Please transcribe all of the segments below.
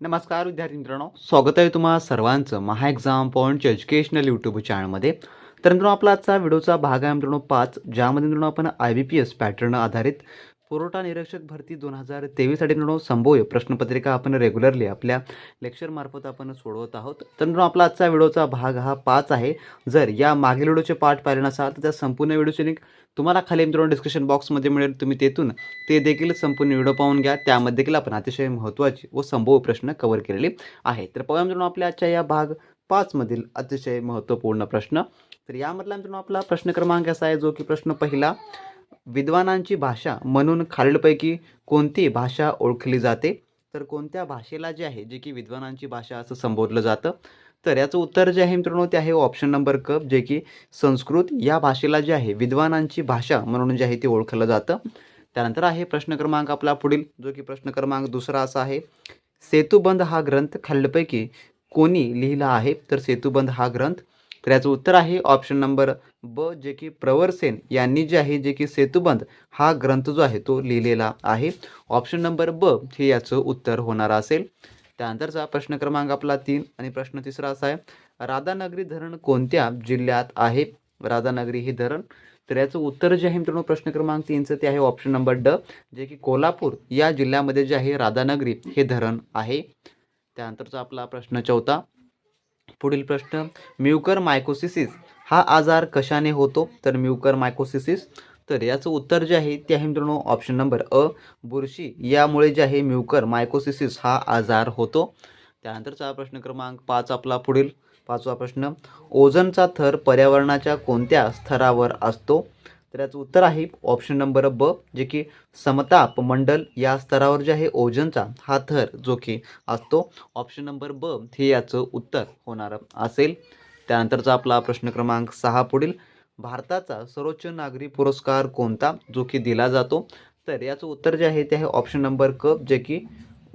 नमस्कार विद्यार्थी मित्रांनो. स्वागत आहे तुम्हा सर्वांचं महा एक्झाम पॉईंटच्या एज्युकेशनल यूट्यूब चॅनलमध्ये तर मित्रांनो आपला आजचा व्हिडिओचा भाग आहे मित्रांनो पाच ज्यामध्ये मित्रांनो आपण I B P S pattern आधारित पुरवठा निरीक्षक भरती दोन हजार तेवीससाठी मित्रांनो संभोय प्रश्नपत्रिका आपण रेग्युलरली आपल्या लेक्चरमार्फत आपण सोडवत आहोत. तर मित्रांनो आपला आजचा व्हिडिओचा भाग हा पाच आहे. जर या मागील व्हिडिओचे पाठ पाहिले नसाल तर त्या संपूर्ण व्हिडिओची लिंक तुम्हाला खाली मित्रांनो डिस्क्रिप्शन बॉक्समध्ये मिळेल. तुम्ही तेथून ते देखील संपूर्ण व्हिडिओ पाहून घ्या. त्यामध्ये देखील आपण अतिशय महत्त्वाची व संभोव प्रश्न कव्हर केलेले आहे तर पाहूया मित्रांनो आपल्या आजच्या या भाग पाचमधील अतिशय महत्त्वपूर्ण प्रश्न. तर यामधला मित्रांनो आपला प्रश्न क्रमांक असा आहे जो की प्रश्न पहिला विद्वानांची भाषा म्हणून खालीलपैकी कोणती भाषा ओळखली जाते? तर कोणत्या भाषेला जे आहे जे की विद्वानांची भाषा असं संबोधलं जातं? तर याचं उत्तर जे आहे मित्रांनो ते आहे ऑप्शन नंबर क जे की संस्कृत या भाषेला जे आहे विद्वानांची भाषा म्हणून जे आहे ते ओळखलं जातं. त्यानंतर आहे प्रश्न क्रमांक आपला पुढील जो की प्रश्न क्रमांक दुसरा असा आहे. सेतुबंध हा ग्रंथ खालीलपैकी कोणी लिहिला आहे? तर सेतुबंध हा ग्रंथ. तर याचं उत्तर आहे ऑप्शन नंबर ब जे की प्रवरसेन यांनी जे आहे जे की सेतुबंध हा ग्रंथ जो आहे तो लिहिलेला आहे. ऑप्शन नंबर ब हे याचं उत्तर होणार असेल. त्यानंतरचा प्रश्न क्रमांक आपला तीन आणि प्रश्न तिसरा असा आहे. राधानगरी धरण कोणत्या जिल्ह्यात आहे? राधानगरी हे धरण. तर याचं उत्तर जे आहे मित्रांनो प्रश्न क्रमांक तीनचं ते आहे ऑप्शन नंबर ड जे की कोल्हापूर या जिल्ह्यामध्ये जे आहे राधानगरी हे धरण आहे. त्यानंतरचा आपला प्रश्न चौथा. पुढील प्रश्न म्युकर मायकोसिसिस हा आजार कशाने होतो? तर म्युकर मायकोसिसिस तर याचं उत्तर जे आहे ते आहे मित्रांनो ऑप्शन नंबर अ. बुरशी यामुळे जे आहे म्युकर मायकोसिसिस हा आजार होतो. त्यानंतरचा प्रश्न क्रमांक पाच आपला पुढील. पाचवा प्रश्न ओझनचा थर पर्यावरणाच्या कोणत्या स्तरावर असतो? तर याचं उत्तर आहे ऑप्शन नंबर ब जे की समताप मंडल या स्तरावर जे आहे ओझनचा हा थर जो की असतो. ऑप्शन नंबर ब हे याचं उत्तर होणार असेल. त्यानंतरचा आपला प्रश्न क्रमांक सहा पुढील. भारताचा सर्वोच्च नागरी पुरस्कार कोणता? जो की दिला जातो. तर याचं उत्तर जे आहे ते आहे ऑप्शन नंबर क जे की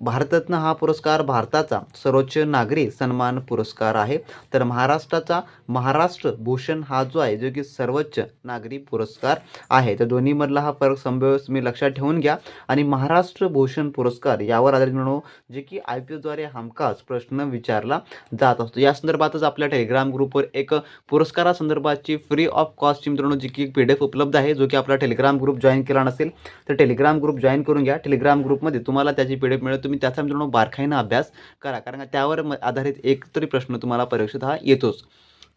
भारतरत्न हा पुरस्कार भारताचा सर्वोच्च नागरी सन्मान पुरस्कार आहे. तर महाराष्ट्राचा महाराष्ट्र भूषण हा जो आहे जो की सर्वोच्च नागरी पुरस्कार आहे. तर दोन्हीमधला हा फरक संभव तुम्ही लक्षात ठेवून घ्या. आणि महाराष्ट्र भूषण पुरस्कार यावर आधारित म्हणून जे की आय पी एसद्वारे हमखास प्रश्न विचारला जात असतो. या संदर्भातच आपल्या टेलिग्राम ग्रुपवर एक पुरस्कारासंदर्भातची फ्री ऑफ कॉस्टची मित्रांनो जी की पी डी एफ उपलब्ध आहे जो की आपला टेलिग्राम ग्रुप जॉईन केला नसेल तर टेलिग्राम ग्रुप जॉईन करून घ्या. टेलिग्राम ग्रुपमध्ये तुम्हाला त्याची पी डी एफ मिळेल तुम्ही त्याचा मित्रांनो बारखाईनं अभ्यास करा. कारण का त्यावर म- आधारित एक तरी प्रश्न तुम्हाला परीक्षेत हा येतोच.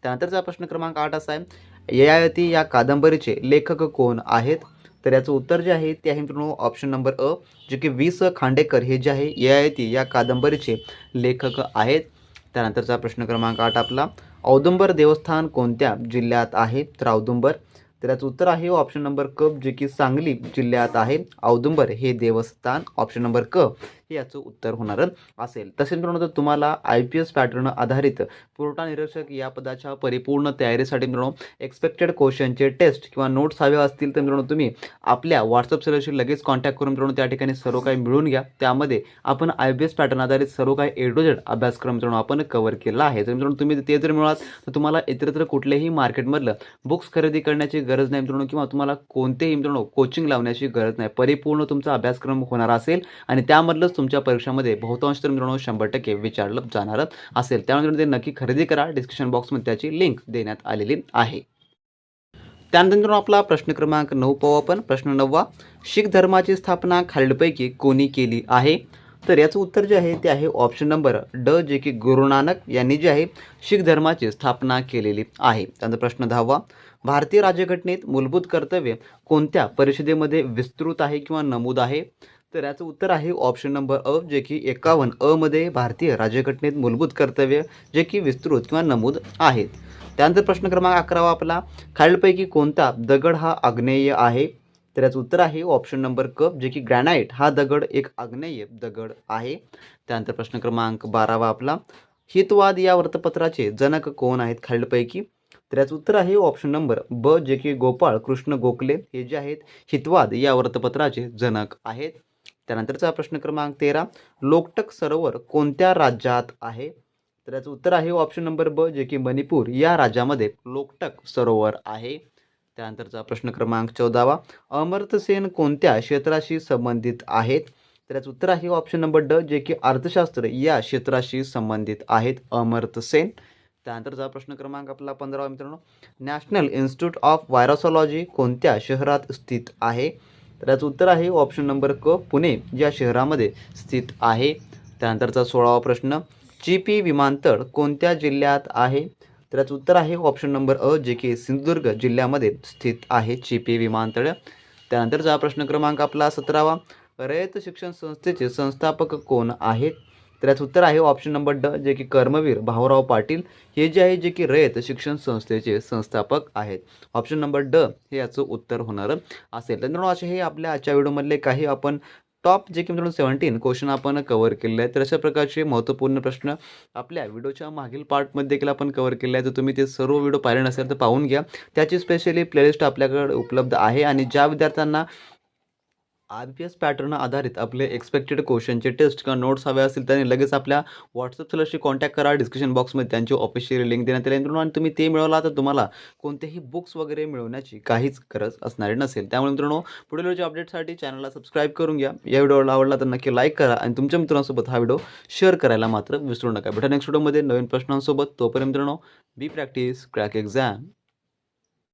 त्यानंतरचा प्रश्न क्रमांक आठ असा आहे. ययाती या कादंबरीचे लेखक कोण आहेत? तर याचं उत्तर जे आहे ते आहे मित्रांनो ऑप्शन नंबर अ जे की वी स खांडेकर हे जे आहे ययाती या कादंबरीचे लेखक आहेत. त्यानंतरचा प्रश्न क्रमांक आठ आपला. औदुंबर देवस्थान कोणत्या जिल्ह्यात आहे? तर औदुंबर. तर याचं उत्तर आहे ऑप्शन नंबर क जे की सांगली जिल्ह्यात आहे. औदुंबर हे देवस्थान. ऑप्शन नंबर क. हे याचं उत्तर होणार असेल. तसेच मित्रांनो जर तुम्हाला आय पी एस पॅटर्न आधारित पुरवठा निरीक्षक या पदाच्या परिपूर्ण तयारीसाठी मित्रांनो एक्सपेक्टेड क्वेश्चनचे टेस्ट किंवा नोट्स हवे असतील तर मित्रांनो तुम्ही आपल्या व्हॉट्सअप सेलशी लगेच कॉन्टॅक्ट करून मित्रांनो त्या ठिकाणी सर्व काही मिळून घ्या. त्यामध्ये आपण आय बी एस पॅटर्न आधारित सर्व काही एडोजेड अभ्यासक्रम मित्रांनो आपण कव्हर केला आहे. तर मित्रांनो तुम्ही ते जर मिळालात तर तुम्हाला इतरत्र कुठल्याही मार्केटमधलं बुक्स खरेदी करण्याची गरज नाही मित्रांनो किंवा तुम्हाला कोणतेही मित्रांनो कोचिंग लावण्याची गरज नाही. परिपूर्ण तुमचा अभ्यासक्रम होणार असेल आणि त्यामधलंच तुमच्या परीक्षामध्ये बहुतांश तर मित्रांनो शंभर टक्के विचारलं जाणार असेल. त्यामुळे ते नक्की खरेदी करा. डिस्क्रिप्शन बॉक्समध्ये त्याची लिंक देण्यात आलेली आहे. त्यानंतर आपला प्रश्न क्रमांक नऊ पाहू आपण. प्रश्न नववा शीख धर्माची स्थापना खालीलपैकी कोणी केली आहे? तर याचं उत्तर जे आहे ते आहे ऑप्शन नंबर ड जे की गुरु नानक यांनी जे आहे शीख धर्माची स्थापना केलेली आहे. त्यानंतर प्रश्न दहावा भारतीय राज्यघटनेत मूलभूत कर्तव्य कोणत्या परिषदेमध्ये विस्तृत आहे किंवा नमूद आहे? तर याचं उत्तर आहे ऑप्शन नंबर अ जे की एकावन्न अमध्ये भारतीय राज्यघटनेत मूलभूत कर्तव्य जे की विस्तृत किंवा नमूद आहेत. त्यानंतर प्रश्न क्रमांक अकरावा आपला खालीलपैकी कोणता दगड हा आग्नेय आहे? तर याचं उत्तर आहे ऑप्शन नंबर क जे की ग्रॅनाईट हा दगड एक आग्नेय दगड आहे. त्यानंतर प्रश्न क्रमांक बारावा आपला हितवाद या वृत्तपत्राचे जनक कोण आहेत खालीलपैकी? तर याचं उत्तर आहे ऑप्शन नंबर ब जे की गोपाळ कृष्ण गोखले हे जे आहेत हितवाद या वृत्तपत्राचे जनक आहेत. त्यानंतरचा प्रश्न क्रमांक तेरा. लोकटक सरोवर कोणत्या राज्यात आहे? तर याचं उत्तर आहे ऑप्शन नंबर ब जे की मणिपूर या राज्यामध्ये लोकटक सरोवर आहे. त्यानंतरचा प्रश्न क्रमांक चौदावा. अमर्त्यसेन कोणत्या क्षेत्राशी संबंधित आहेत? तर याचं उत्तर आहे ऑप्शन नंबर ड जे की अर्थशास्त्र या क्षेत्राशी संबंधित आहेत. अमर्त्यसेन त्यानंतरचा प्रश्न क्रमांक आपला पंधरावा मित्रांनो. नॅशनल इन्स्टिट्यूट ऑफ व्हायरोसॉलॉजी कोणत्या शहरात स्थित आहे? तर याचं उत्तर आहे ऑप्शन नंबर क पुणे या शहरामध्ये स्थित आहे. त्यानंतरचा सोळावा प्रश्न चिपी विमानतळ कोणत्या जिल्ह्यात आहे? तर याचं उत्तर आहे ऑप्शन नंबर अ जे की सिंधुदुर्ग जिल्ह्यामध्ये स्थित आहे चिपी विमानतळ. त्यानंतरचा प्रश्न क्रमांक आपला सतरावा रयत शिक्षण संस्थेचे संस्थापक कोण आहेत? तर याचं उत्तर आहे ऑप्शन नंबर ड जे की कर्मवीर भाऊराव पाटील हे जे आहे जे की रयत शिक्षण संस्थेचे संस्थापक आहेत. ऑप्शन नंबर ड हे याचं उत्तर होणार असेल. तर मित्रांनो असे हे आपल्या आजच्या व्हिडिओमधले काही आपण टॉप जे की मित्रांनो सेवन्टीन क्वेश्चन आपण कव्हर केलेले आहेत. तर अशा प्रकारचे महत्त्वपूर्ण प्रश्न आपल्या व्हिडिओच्या मागील पार्टमध्ये देखील आपण कव्हर केले आहे तर तुम्ही ते सर्व व्हिडिओ पाहिले नसेल तर पाहून घ्या. त्याची स्पेशली प्लेलिस्ट आपल्याकडे उपलब्ध आहे. आणि ज्या विद्यार्थ्यांना आर पी एस पॅटर्न आधारित आपले एक्सपेक्टेड क्वेश्चनचे टेस्ट किंवा नोट्स हवे असतील त्यांनी लगेच आपल्या व्हॉट्सअप सेलरशी कॉन्टॅक्ट करा. डिस्क्रिप्शन बॉक्समध्ये त्यांची ऑफिशियल लिंक देण्यात आली मित्रांनो आणि तुम्ही ते मिळवला तर तुम्हाला कोणतेही बुक्स वगैरे मिळवण्याची काहीच गरज असणारी नसेल. त्यामुळे मित्रांनो पुढील व्हिडिओच्या अपडेटसाठी चॅनलला सबस्क्राईब करून घ्या. या व्हिडिओला आवडला तर नक्की लाईक करा आणि तुमच्या मित्रांसोबत हा व्हिडिओ शेअर करायला मात्र विसरू नका. भेटा नेक्स्ट व्हिडिओमध्ये नवीन प्रश्नांसोबत. तोपर्यंत मित्रांनो बी प्रॅक्टिस क्रॅक एक्झाम